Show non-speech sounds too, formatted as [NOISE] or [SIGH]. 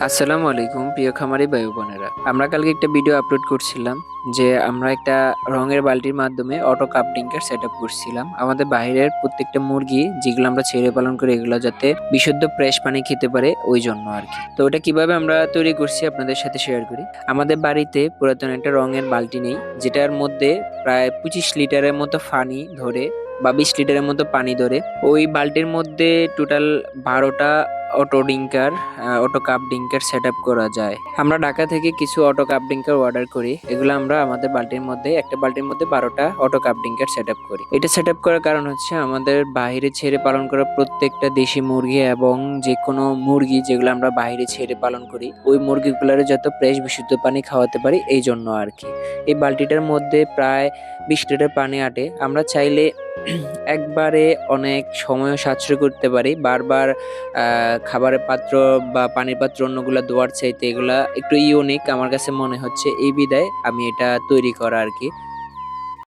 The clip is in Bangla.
আসসালামু আলাইকুম, প্রিয় খামারি বায়ু বোনেরা। আমরা কালকে একটা ভিডিও আপলোড করছিলাম, যে আমরা একটা রঙের বালতির মাধ্যমে auto cup drinker set up করছিলাম। আমাদের বাইরের প্রত্যেকটা মুরগি, যেগুলো আমরা ছেড়ে পালন করি, এগুলো যাতে বিশুদ্ধ ফ্রেশ পানি খেতে পারে, ওই জন্য আর কি। তো ওটা কীভাবে আমরা তৈরি করছি আপনাদের সাথে শেয়ার করি। আমাদের বাড়িতে পুরাতন একটা রঙের বালতি নেই, যেটার মধ্যে প্রায় পঁচিশ লিটারের মতো পানি ধরে বা বিশ লিটারের মতো পানি ধরে, ওই বালতির মধ্যে টোটাল বারোটা auto drinker auto cup drinker set করা যায়। আমরা ঢাকা থেকে কিছু অটো কাপ ডিঙ্কার অর্ডার করি। এগুলো আমরা আমাদের বালতির মধ্যে, একটা বালতির মধ্যে বারোটা অটো কাপ ডিঙ্কার সেট করি। এটা সেট করার কারণ হচ্ছে আমাদের বাইরে ছেড়ে পালন করা প্রত্যেকটা দেশি মুরগি এবং যে কোনো মুরগি যেগুলো আমরা বাইরে ছেড়ে পালন করি, ওই মুরগিগুলোর যত ফ্রেশ বিশুদ্ধ পানি খাওয়াতে পারি, এই জন্য আর কি। এই বালতিটার মধ্যে প্রায় বিশ লিটার পানি আটে। আমরা চাইলে [CLEARS THROAT] একবারে অনেক সময় সাশ্রয় করতে পারি। বারবার খাবারের পাত্র বা পানির পাত্র অন্যগুলো ধোয়ার চাইতে এগুলা একটু ইউনিক আমার কাছে মনে হচ্ছে। এই বিদায় আমি এটা তৈরি করা আর কি।